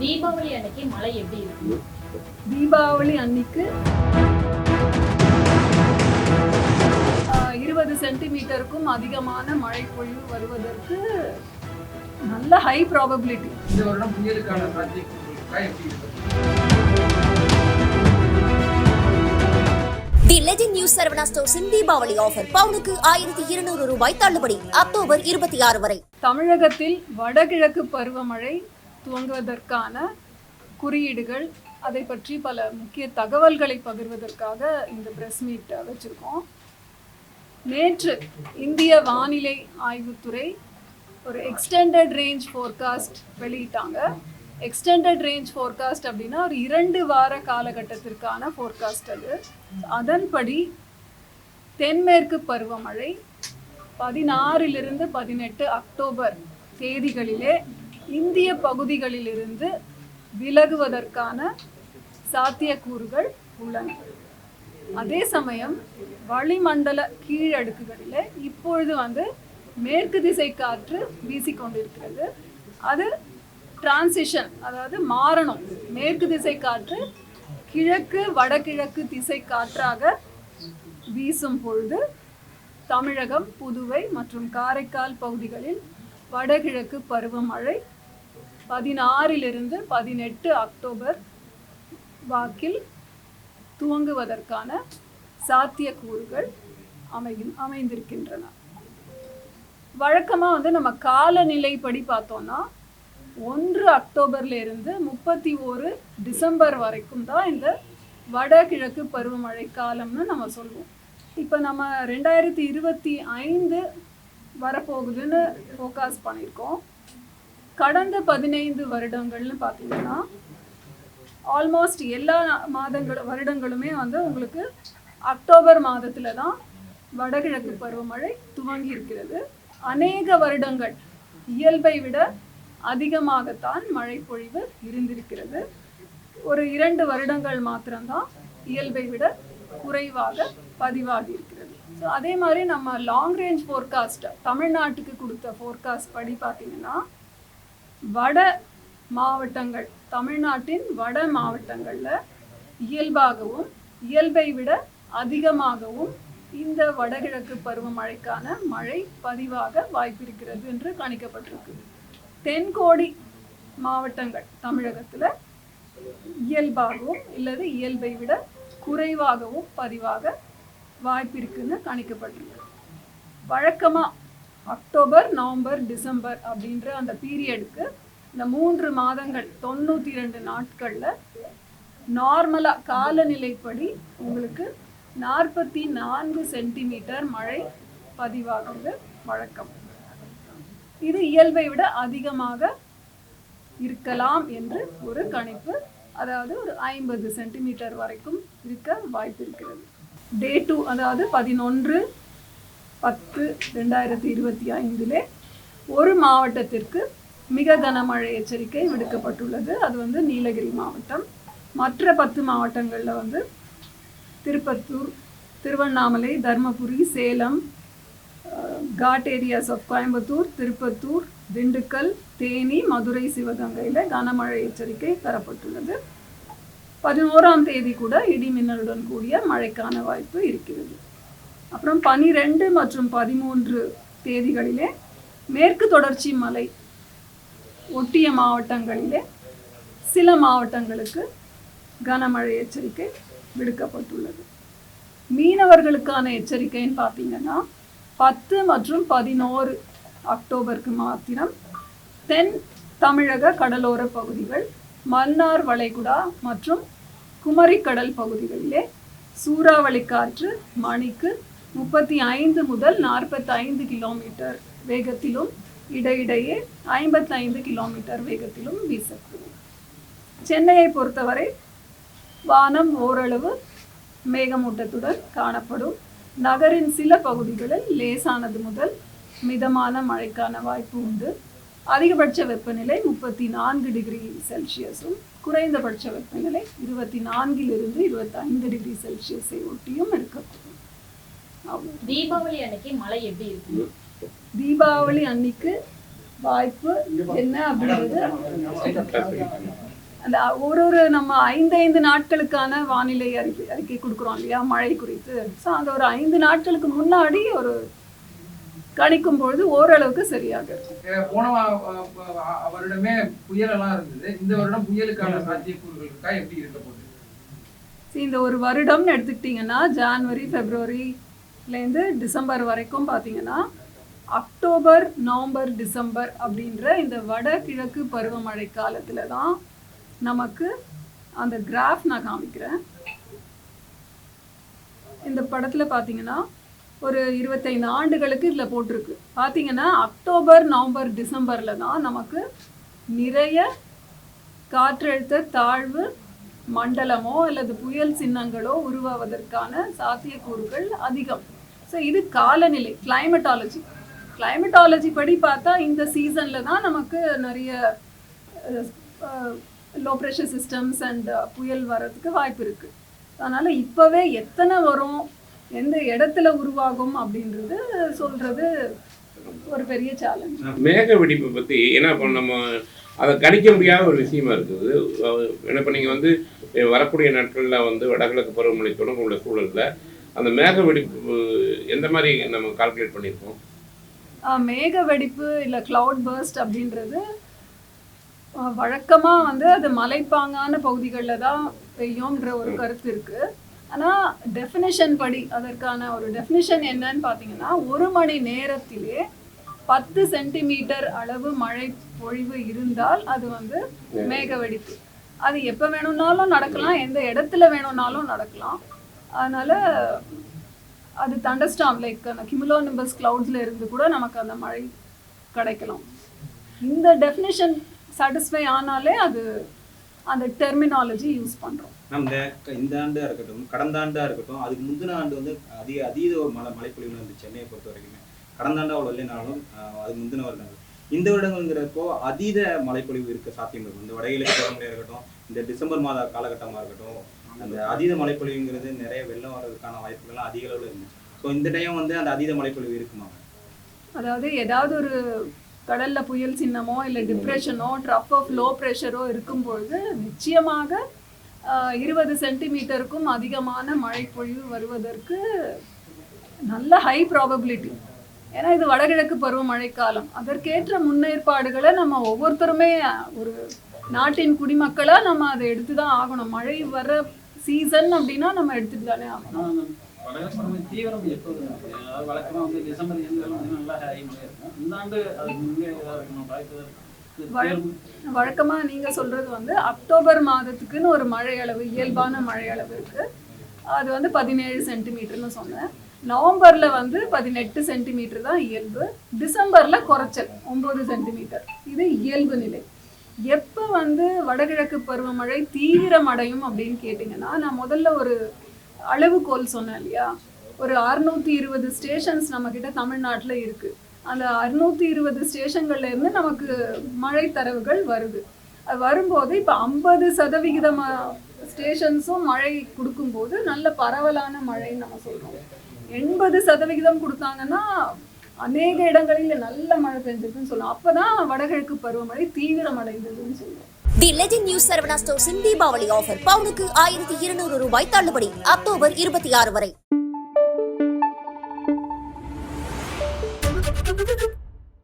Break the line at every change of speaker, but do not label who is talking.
தீபாவளி அன்னைக்கு மழை எப்படி இருக்கும்
தீபாவளி அன்னைக்கு இருபது சென்டிமீட்டருக்கும் அதிகமான மழை பொழிவு வருவதற்கு நல்ல ஹை ப்ராபபிலிட்டி
இந்த வருடம் புயலுக்கான?
தி லெஜெண்ட் நியூஸ் சரவணா ஸ்டோர்ஸின் தீபாவளி ஆஃபர் பவுனுக்கு ஆயிரத்தி இருநூறு ரூபாய் தள்ளுபடி. அக்டோபர் இருபத்தி ஆறு வரை.
தமிழகத்தில் வடகிழக்கு பருவமழை துவங்குவதற்கான குறியீடுகள் அதை பற்றி பல முக்கிய தகவல்களை பகிர்வதற்காக இந்த பிரஸ் மீட் வச்சுருக்கோம். நேற்று இந்திய வானிலை ஆய்வுத்துறை ஒரு எக்ஸ்டெண்டட் ரேஞ்ச் ஃபோர்காஸ்ட் வெளியிட்டாங்க. எக்ஸ்டெண்டட் ரேஞ்ச் ஃபோர்காஸ்ட் அப்படின்னா ஒரு இரண்டு வார காலகட்டத்திற்கான ஃபோர்காஸ்ட் அது. அதன்படி தென்மேற்கு பருவமழை பதினாறிலிருந்து பதினெட்டு அக்டோபர் தேதிகளிலே இந்திய பகுதிகளிலிருந்து விலகுவதற்கான சாத்தியக்கூறுகள் உள்ளன. அதே சமயம் வளிமண்டல கீழடுக்குகளில் இப்பொழுது வந்து மேற்கு திசை காற்று வீசிக்கொண்டிருக்கிறது. அது டிரான்சிஷன் அதாவது மாறணும். மேற்கு திசை காற்று கிழக்கு வடகிழக்கு திசை காற்றாக வீசும் பொழுது தமிழகம் புதுவை மற்றும் காரைக்கால் பகுதிகளில் வடகிழக்கு பருவமழை பதினாறிலிருந்து பதினெட்டு அக்டோபர் வாக்கில் துவங்குவதற்கான சாத்தியக்கூறுகள் அமையும் அமைந்திருக்கின்றன. வழக்கமாக வந்து நம்ம காலநிலைப்படி பார்த்தோம்னா ஒன்று அக்டோபர்ல இருந்து முப்பத்தி ஒரு டிசம்பர் வரைக்கும் தான் இந்த வடகிழக்கு பருவமழை காலம்னு நம்ம சொல்லுவோம் இப்போ நம்ம ரெண்டாயிரத்தி இருபத்தி ஐந்து வரப்போகுதுன்னு ஃபோக்கஸ் பண்ணியிருக்கோம். கடந்த பதினைந்து வருடங்கள்னு பார்த்தீங்கன்னா ஆல்மோஸ்ட் எல்லா மாதங்கள் வருடங்களுமே வந்து உங்களுக்கு அக்டோபர் மாதத்தில் தான் வடகிழக்கு பருவமழை துவங்கி இருக்கிறது. அநேக வருடங்கள் இயல்பை விட அதிகமாகத்தான் மழை பொழிவு இருந்திருக்கிறது. ஒரு இரண்டு வருடங்கள் மாத்திரம்தான் இயல்பை விட குறைவாக பதிவாகி இருக்கிறது. ஸோ அதே மாதிரி நம்ம லாங் ரேஞ்ச் ஃபோர்காஸ்ட் தமிழ்நாட்டுக்கு கொடுத்த ஃபோர்காஸ்ட் படி பார்த்தீங்கன்னா வட மாவட்டங்கள் தமிழ்நாட்டின் வட மாவட்டங்களில் இயல்பாகவும் இயல்பை விட அதிகமாகவும் இந்த வடகிழக்கு பருவமழைக்கான மழை பதிவாக வாய்ப்பிருக்கிறது என்று கணிக்கப்பட்டிருக்கு. தென்கோடி மாவட்டங்கள் தமிழகத்தில் இயல்பாகவும் இல்லது இயல்பை விட குறைவாகவும் பதிவாக வாய்ப்பிருக்குன்னு கணிக்கப்பட்டிருக்கு. வழக்கமாக அக்டோபர் நவம்பர் டிசம்பர் அப்படின்ற அந்த பீரியடுக்கு இந்த மூன்று மாதங்கள் தொண்ணூற்றி ரெண்டு நாட்களில் நார்மலாக காலநிலைப்படி உங்களுக்கு நாற்பத்தி நான்கு சென்டிமீட்டர் மழை பதிவாகிறது வழக்கம். இது இயல்பை விட அதிகமாக இருக்கலாம் என்று ஒரு கணிப்பு அதாவது ஒரு ஐம்பது சென்டிமீட்டர் வரைக்கும் இருக்க வாய்ப்பு இருக்கிறது. டே டூ அதாவது பதினொன்று பத்து ரெண்டாயிரத்தி இருபத்தி ஐந்திலே ஒரு மாவட்டத்திற்கு மிக கனமழை எச்சரிக்கை விடுக்கப்பட்டுள்ளது. அது வந்து நீலகிரி மாவட்டம். மற்ற பத்து மாவட்டங்களில் வந்து Tirupattur Tiruvannamalai Dharmapuri Salem ghat areas of Coimbatore Tirupattur Dindigul Theni Madurai சிவகங்கையில் கனமழை எச்சரிக்கை தரப்பட்டுள்ளது. பதினோராம் தேதி கூட இடி மின்னலுடன் கூடிய மழைக்கான வாய்ப்பு இருக்கிறது. அப்புறம் பனிரெண்டு மற்றும் பதிமூன்று தேதிகளிலே மேற்கு தொடர்ச்சி மலை ஒட்டிய மாவட்டங்களிலே சில மாவட்டங்களுக்கு கனமழை எச்சரிக்கை விடுக்கப்பட்டுள்ளது. மீனவர்களுக்கான எச்சரிக்கைன்னு பார்த்தீங்கன்னா பத்து மற்றும் பதினோரு அக்டோபருக்கு மாத்திரம் தென் தமிழக கடலோர பகுதிகள் மன்னார் வளைகுடா மற்றும் குமரிக்கடல் பகுதிகளிலே சூறாவளி காற்று மணிக்கு முப்பத்தி ஐந்து முதல் நாற்பத்தைந்து கிலோமீட்டர் வேகத்திலும் இடையிடையே ஐம்பத்தைந்து கிலோமீட்டர் வேகத்திலும் வீசக்கூடும். சென்னையை பொறுத்தவரை வானம் ஓரளவு மேகமூட்டத்துடன் காணப்படும். நகரின் சில பகுதிகளில் லேசானது முதல் மிதமான மழைக்கான வாய்ப்பு உண்டு. அதிகபட்ச வெப்பநிலை முப்பத்தி நான்கு டிகிரி செல்சியஸும் குறைந்தபட்ச வெப்பநிலை இருபத்தி நான்கிலிருந்து இருபத்தைந்து டிகிரி செல்சியஸை ஒட்டியும் இருக்கக்கூடும்.
தீபாவளி அன்னைக்கு மழை எப்படி இருக்கும்
தீபாவளி அன்னைக்கு வாய்ப்பு என்ன அப்படின்றது அந்த ஒரு ஒரு நம்ம ஐந்து ஐந்து நாட்களுக்கான வானிலை அறிக்கை அறிக்கை கொடுக்குறோம் இல்லையா? மழை குறித்து. ஸோ அந்த ஒரு ஐந்து நாட்களுக்கு முன்னாடி ஒரு கணிக்கும் பொழுது ஓரளவுக்கு சரியாக இருக்கும்.
போன வருடமே புயல் எல்லாம் இருந்தது. இந்த வருடம் புயலுக்கான சாத்தியக்கூறுகள் இருக்கா? எப்படி இருக்க போகுது?
இந்த ஒரு வருடம்னு எடுத்துக்கிட்டிங்கன்னா ஜான்வரி ஃபெப்ரவரிலேருந்து டிசம்பர் வரைக்கும் பார்த்தீங்கன்னா அக்டோபர் நவம்பர் டிசம்பர் அப்படின்ற இந்த வடகிழக்கு பருவமழை காலத்தில் தான் நமக்கு அந்த கிராஃப் நான் காமிக்கிறேன். இந்த படத்தில் பார்த்தீங்கன்னா ஒரு இருபத்தைந்து ஆண்டுகளுக்கு இதில் போட்டிருக்கு. பார்த்தீங்கன்னா அக்டோபர் நவம்பர் டிசம்பரில் தான் நமக்கு நிறைய காற்றழுத்த தாழ்வு மண்டலமோ அல்லது புயல் சின்னங்களோ உருவாவதற்கான சாத்தியக்கூறுகள் அதிகம். ஸோ இது காலநிலை கிளைமட்டாலஜி கிளைமட்டாலஜி படி பார்த்தா இந்த சீசனில் தான் நமக்கு நிறைய லோ ப்ரெஷர் சிஸ்டம்ஸ் அண்ட் புயல் வர்றதுக்கு வாய்ப்பு இருக்குது அதனால் இப்போவே எத்தனை வரும் எந்த இடத்துல உருவாகும் அப்படின்றது சொல்கிறது ஒரு பெரிய சேலஞ்ச்
மேக வெடிப்பை பற்றி ஏன்னா இப்போ நம்ம அதை கணிக்க முடியாத ஒரு விஷயமா இருக்குது. அஹ் என்ன இப்போ நீங்கள் வந்து வரக்கூடிய நாட்களில் வந்து வடகிழக்கு பருவமழை தொடங்க உள்ள சூழலில் அந்த மேக வெடிப்பு எந்த மாதிரி நம்ம கால்குலேட் பண்ணியிருக்கோம்?
மேக வெடிப்பு இல்லை cloud burst அப்படின்றது வழக்கமாக வந்து அது மலைப்பாங்கான பகுதிகளில் தான் பெய்யும்ன்ற ஒரு கருத்து இருக்கு. ஆனால் டெஃபினிஷன் படி அதற்கான ஒரு டெஃபினிஷன் என்னன்னு பார்த்தீங்கன்னா ஒரு மணி நேரத்திலே பத்து சென்டிமீட்டர் அளவு மழை பொழிவு இருந்தால் அது வந்து மேக வெடிப்பு. அது எப்போ வேணும்னாலும் நடக்கலாம் எந்த இடத்துல வேணும்னாலும் நடக்கலாம். அதனால அது தண்டர்ஸ்டாம் லைக் அந்த கிமுலோனிம்பஸ் கிளவுட்ஸில் இருந்து கூட நமக்கு அந்த மழை கிடைக்கலாம். இந்த டெஃபினேஷன் சாட்டிஸ்ஃபை ஆனாலே அது அந்த டெர்மினாலஜி யூஸ் பண்ணுறோம்
நம்ம இந்த ஆண்டாக ஆண்டா இருக்கட்டும் கடந்த ஆண்டாக இருக்கட்டும் அதுக்கு முந்தின ஆண்டு வந்து அதிக அதீத ஒரு மழை மழைப்பொழிவு வந்து சென்னையை பொறுத்த வரைக்குமே. கடந்த ஆண்டு அவ்வளோ இல்லைனாலும் அது முந்தின வருடங்கள். இந்த வருடங்கள்ங்கிறப்போ அதீத மழைப்பொழிவு இருக்க சாத்தியம் இருக்கும் இந்த வடகிழக்கு இருக்கட்டும் இந்த டிசம்பர் மாத காலகட்டமாக இருக்கட்டும் அந்த அதீத மழைப்பொழிவுங்கிறது நிறைய வெள்ளம் வர்றதுக்கான வாய்ப்புகள்லாம் அதிக அளவில் இருந்துச்சு. ஸோ இந்த டைம் வந்து அந்த அதீத மழைப்பொழிவு இருக்குமா?
அதாவது ஏதாவது ஒரு கடல்ல புயல் சின்னமோ இல்லை டிப்ரெஷனோ ட்ரப் ஆஃப் லோ ப்ரெஷரோ இருக்கும்பொழுது நிச்சயமாக இருபது சென்டிமீட்டருக்கும் அதிகமான மழைப்பொழிவு வருவதற்கு நல்ல ஹை ப்ராபபிலிட்டி ஏன்னா இது வடகிழக்கு பருவமழை காலம் அதற்கேற்ற முன்னேற்பாடுகளை நம்ம ஒவ்வொருத்தருமே ஒரு நாட்டின் குடிமக்களாக நம்ம அதை எடுத்து தான் ஆகணும். மழை வர சீசன் அப்படின்னா நம்ம எடுத்துட்டு தானே ஆகணும்
தீவிரம் எப்போது இருக்கு வழக்கமாக வந்து டிசம்பர் எண்ணிலும் வந்து நல்லா ஹை மழை இருக்கும். இந்த ஆண்டு அது முன்னே ஏதாவது இருக்கணும்? வாய்ப்பு இருக்கு? தேர்வு?
வழக்கமாக நீங்கள் சொல்கிறது வந்து அக்டோபர் மாதத்துக்குன்னு ஒரு மழை அளவு இயல்பான மழை அளவு இருக்குது அது வந்து பதினேழு சென்டிமீட்டர்னு சொன்னேன். நவம்பரில் வந்து பதினெட்டு சென்டிமீட்டர் தான் இயல்பு. டிசம்பரில் குறைச்சல் ஒம்பது சென்டிமீட்டர். இது இயல்பு நிலை. எப்போ வந்து வடகிழக்கு பருவமழை தீவிரமடையும் அப்படின்னு கேட்டிங்கன்னா நான் முதல்ல ஒரு அளவுகோல் சொன்னேன் இல்லையா? ஒரு அறுநூத்தி இருபது ஸ்டேஷன்ஸ் நம்மக்கிட்ட தமிழ்நாட்டில் இருக்குது அந்த அறுநூத்தி இருபது ஸ்டேஷன்கள்லேருந்து நமக்கு மழை தரவுகள் வருது. அது வரும்போது இப்போ ஐம்பது சதவிகிதம் ஸ்டேஷன்ஸும் மழை கொடுக்கும்போது நல்ல பரவலான மழைன்னு நம்ம சொல்கிறோம் எண்பது சதவிகிதம் கொடுத்தாங்கன்னா அநேக இடங்களில் நல்ல மழை பெஞ்சதுன்னு சொல்லலாம் அப்பதான் வடகிழக்கு பருவமழை தீவிரமடைந்ததுன்னு சொல்லுவோம்
தி லெஜெண்ட் நியூஸ் சரவணா ஸ்டோர்ஸின் தீபாவளி ஆஃபர் பவுனுக்கு ஆயிரத்தி இருநூறு ரூபாய் தள்ளுபடி அக்டோபர் இருபத்தி ஆறு வரை.